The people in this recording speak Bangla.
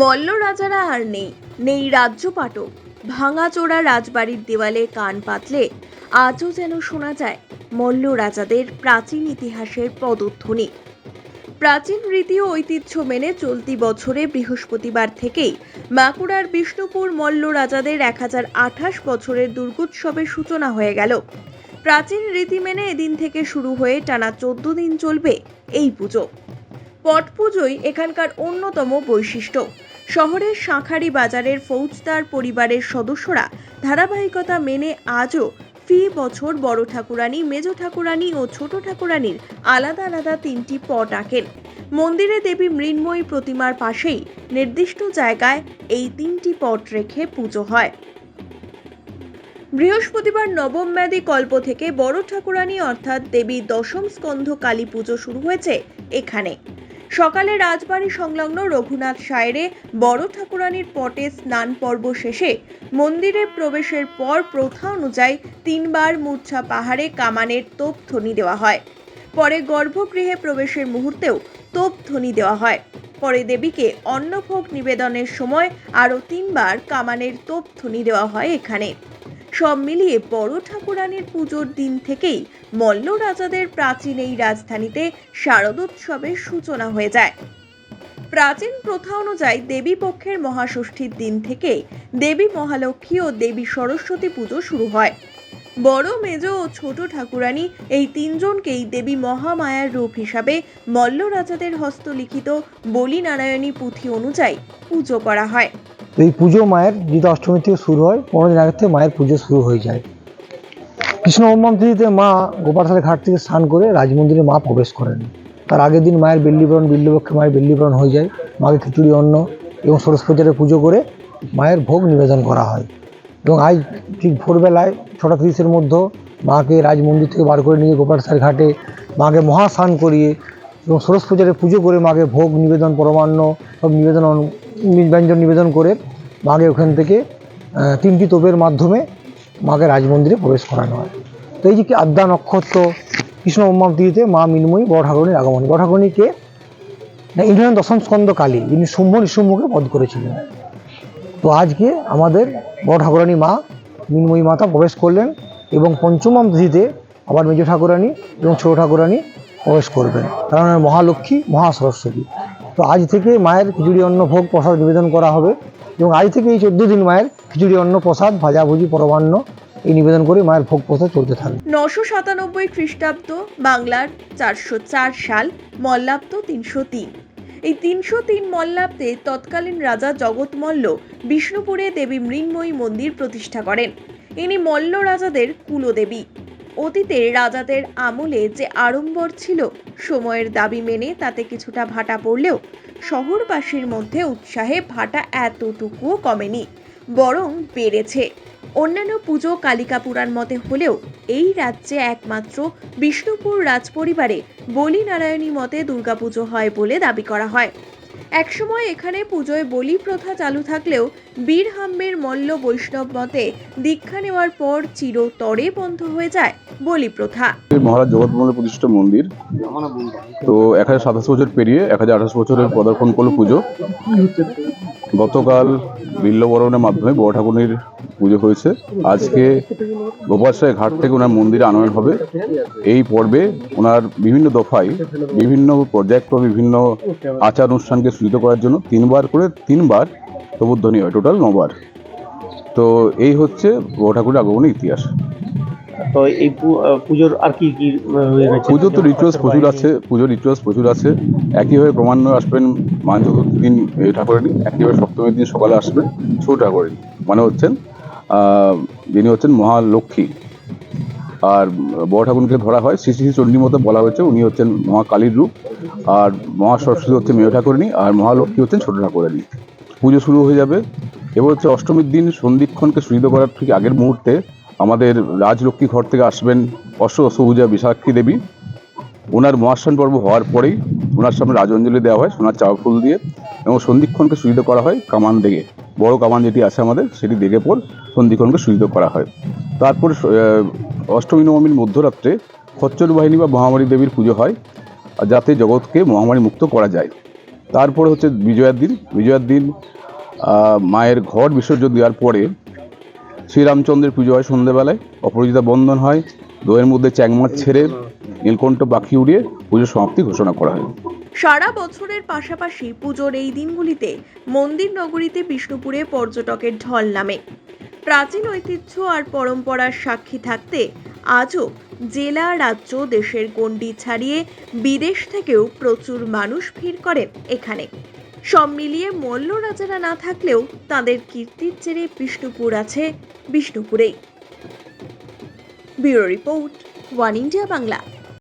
মল্ল রাজারা আর নেই। নেই রাজ্যপাটও ভাঙাচোরা রাজবাড়ির দেওয়ালে কান পাতলে আজও যেন শোনা যায় মল্ল রাজাদের প্রাচীন ইতিহাসের পদধ্বনি। প্রাচীন রীতি ও ঐতিহ্য মেনে চলতি বছরে বৃহস্পতিবার থেকেই বাঁকুড়ার বিষ্ণুপুর মল্ল রাজাদের এক হাজার আঠাশ বছরের দুর্গোৎসবের সূচনা হয়ে গেল। প্রাচীন রীতি মেনে এদিন থেকে শুরু হয়ে টানা চোদ্দ দিন চলবে এই পুজো। পট পুজোই এখানকার অন্যতম বৈশিষ্ট্য। শহরের শাঁখারি বাজারের ফৌজদার পরিবারের সদস্যরা ধারাবাহিকতা মেনে আজও ফি বছর বড় ঠাকুরানী, মেজ ঠাকুরানী ও ছোট ঠাকুরানীর আলাদা আলাদা তিনটি পট আঁকেন। মন্দিরে দেবী মৃন্ময়ী প্রতিমার পাশেই নির্দিষ্ট জায়গায় এই তিনটি পট রেখে পুজো হয়। বৃহস্পতিবার নবম ম্যাদি কল্প থেকে বড় ঠাকুরানী অর্থাৎ দেবী দশম স্কন্ধ কালী পুজো শুরু হয়েছে এখানে। সকালে রাজবাড়ি সংলগ্ন রঘুনাথ সায়রে বড় ঠাকুরানীর পটে স্নান পর্ব শেষে মন্দিরে প্রবেশের পর প্রথা অনুযায়ী তিনবার মূর্ছা পাহাড়ে কামানের তোপ ধ্বনি দেওয়া হয়। পরে গর্ভগৃহে প্রবেশের মুহূর্তেও তোপ ধ্বনি দেওয়া হয়। পরে দেবীকে অন্নভোগ নিবেদনের সময় আরও তিনবার কামানের তোপ ধ্বনি দেওয়া হয় এখানে। সব মিলিয়ে বড় ঠাকুরানীর পুজোর দিন থেকেই মল্ল রাজাদের প্রাচীন এই রাজধানীতে শারদোৎসবের সূচনা হয়ে যায়। প্রাচীন প্রথা অনুযায়ী দেবী পক্ষের মহাষষ্ঠীর দিন থেকে দেবী মহালক্ষ্মী ও দেবী সরস্বতী পুজো শুরু হয়। বড়, মেজ ও ছোট ঠাকুরানী এই তিনজনকেই দেবী মহামায়ার রূপ হিসাবে মল্ল রাজাদের হস্তলিখিত বলি নারায়ণী পুঁথি অনুযায়ী পুজো করা হয়। তো এই পুজো মায়ের যেটা অষ্টমী থেকে শুরু হয়, পনেরো দিন আগে থেকে মায়ের পুজো শুরু হয়ে যায়। কৃষ্ণ ব্রহ্মাম তিথিতে মা গোপালসালের ঘাট থেকে স্নান করে রাজমন্দিরে মা প্রবেশ করেন। তার আগের দিন মায়ের বিল্লিবরণ বিল্লপক্ষে মায়ের বেল্লিবরণ হয়ে যায়। মাকে খিচুড়ি, অন্ন এবং সরস্বতীরে পুজো করে মায়ের ভোগ নিবেদন করা হয়। এবং আজ ঠিক ভোরবেলায় ছটা তিরিশের মধ্যে মাকে রাজমন্দির থেকে বার করে নিয়ে গোপালসার ঘাটে মাকে মহাস্নান করিয়ে এবং ষোড়শ পূজারে পুজো করে মাকে ভোগ নিবেদন, পরমান্ন সব নিবেদন, ব্যঞ্জন নিবেদন করে মাকে ওখান থেকে তিনটি তোপের মাধ্যমে মাকে রাজমন্দিরে প্রবেশ করানো হয়। তো এই যে কি আদ্যা নক্ষত্র, কৃষ্ণ তিথিতে মা মিনময়ী, বড় ঠাকুরণীর আগমন বড় ঠাকুরণীকে হলেন দশম স্কন্দ কালী, যিনি শুম্ভ নিশুম্ভকে বধ করেছিলেন। তো আজকে আমাদের বড় ঠাকুরানী মা মিনময়ী মাতা প্রবেশ করলেন এবং পঞ্চমম তিথিতে আবার মেজ ঠাকুরানী এবং ছোট ঠাকুরানী প্রবেশ করবেন কারণ মহালক্ষ্মী মহা সরস্বতী তো আজ থেকে মায়ের খিচুড়ি, অন্ন, ভোগ, প্রসাদ নিবেদন করা হবে এবং আজ থেকে এই চোদ্দ দিন মায়ের খিচুড়ি, অন্ন, প্রসাদ ভাজাভুজি পরমান্ন এই নিবেদন করে মায়ের ভোগ, প্রসাদ চলতে থাকবে। নশো সাতানব্বই খ্রিস্টাব্দ, বাংলার চারশো চার সাল, মল্লাব্দ তিনশো তিন। এই তিনশো তিন মল্লাব্দে তৎকালীন রাজা জগৎ মল্ল বিষ্ণুপুরে দেবী মৃন্ময়ী মন্দির প্রতিষ্ঠা করেন। ইনি মল্ল রাজাদের কুলদেবী। অতীতে রাজাদের আমলে যে আড়ম্বর ছিল, সময়ের দাবি মেনে তাতে কিছুটা ভাটা পড়লেও শহরবাসীর মধ্যে উৎসাহে ভাটা এতটুকুও কমেনি, বরং বেড়েছে। অন্যান্য পুজো কালিকা পুরাণ মতে হলেও এই রাজ্যে একমাত্র বিষ্ণুপুর রাজপরিবারে বলি নারায়ণী মতে দুর্গাপুজো হয় বলে দাবি করা হয়। একসময় এখানে পুজোয় বলি প্রথা চালু থাকলেও বীর হাম্বের মল্ল বৈষ্ণব মতে দীক্ষা নেওয়ার পর চিরতরে বন্ধ হয়ে যায় বলি প্রথা। মহারাজ জগৎমল্ল প্রতিষ্ঠিত মন্দির। তো এক হাজার সাতাশ বছর পেরিয়ে এক হাজার আঠাশ বছরের পদার্পণ করল পুজো। গতকাল বিল্লবরণের মাধ্যমে বড় ঠাকুরের পুজো হয়েছে। আজকে গোপালসায় ঘাট থেকে ওনার মন্দিরে আনয়ন হবে। এই পর্বে ওনার বিভিন্ন দফায় বিভিন্ন পর্যায়ক্রমে বিভিন্ন আচার অনুষ্ঠানকে সূচিত করার জন্য তিনবার করে তিনবার প্রবোধনী হয়, টোটাল নবার। তো এই হচ্ছে বড় ঠাকুরের আগমনের ইতিহাস। তো এই পুজোর আর কি কি পুজো তো রিচুয়ালস প্রচুর আছে পুজোর রিচুয়ালস প্রচুর আছে। একইভাবে ক্রমান্বয়ে আসবেন মা চতুর্থ দিন ঠাকুরানী একইভাবে সপ্তমীর দিন সকালে আসবেন ছোট ঠাকুরানী মানে হচ্ছেন যিনি হচ্ছেন মহালক্ষ্মী। আর বড় ঠাকুরকে ধরা হয় শ্রী শ্রী চণ্ডী মতো বলা হয়েছে উনি হচ্ছেন মহাকালীর রূপ। আর মহা সরস্বতী হচ্ছে মেয় ঠাকুরানী আর মহালক্ষ্মী হচ্ছেন ছোট ঠাকুরানী পুজো শুরু হয়ে যাবে। এবার হচ্ছে অষ্টমীর দিন সন্ধিক্ষণকে সূচিত করার ঠিক আগের মুহূর্তে আমাদের রাজলক্ষ্মী ঘর থেকে আসবেন অশ্ব সবুজা বিশাক্ষী দেবী। ওনার মহাস্থান পর্ব হওয়ার পরেই ওনার সামনে রাজঅঞ্জলি দেওয়া হয় সোনার চাওয়া ফুল দিয়ে এবং সন্ধিক্ষণকে সূচিত করা হয় কামান দেখে। বড় কামান যেটি আছে আমাদের, সেটি দেখে পর সন্ধিক্ষণকে সূচিত করা হয়। তারপর অষ্টমী নবমীর মধ্যরাত্রে খচ্চর বাহিনী বা মহামারী দেবীর পুজো হয়, যাতে জগৎকে মহামারী মুক্ত করা যায়। তারপরে হচ্ছে বিজয়ার দিন। বিজয়ার দিন মায়ের ঘর বিসর্জন দেওয়ার পরে শ্রীরামচন্দ্রের পুজো হয় সন্ধ্যেবেলায় অপরাজিতা বন্ধন হয় দোয়ের মধ্যে চ্যাংমাছ ছেড়ে নীলকণ্ঠ পাখি উড়িয়ে পুজোর সমাপ্তি ঘোষণা করা হয়। সারা বছরের পাশাপাশি পুজোর এই দিনগুলিতে মন্দির নগরীতে বিষ্ণুপুরে পর্যটকের ঢল নামে। প্রাচীন ঐতিহ্য আর পরম্পরার সাক্ষী থাকতে আজও জেলা, রাজ্য, দেশের গণ্ডি ছাড়িয়ে বিদেশ থেকেও প্রচুর মানুষ ভিড় করেন এখানে। সব মিলিয়ে মল্ল রাজারা না থাকলেও তাদের কীর্তির জেরে বিষ্ণুপুর আছে বিষ্ণুপুরেই। Bureau report, one India Bangla.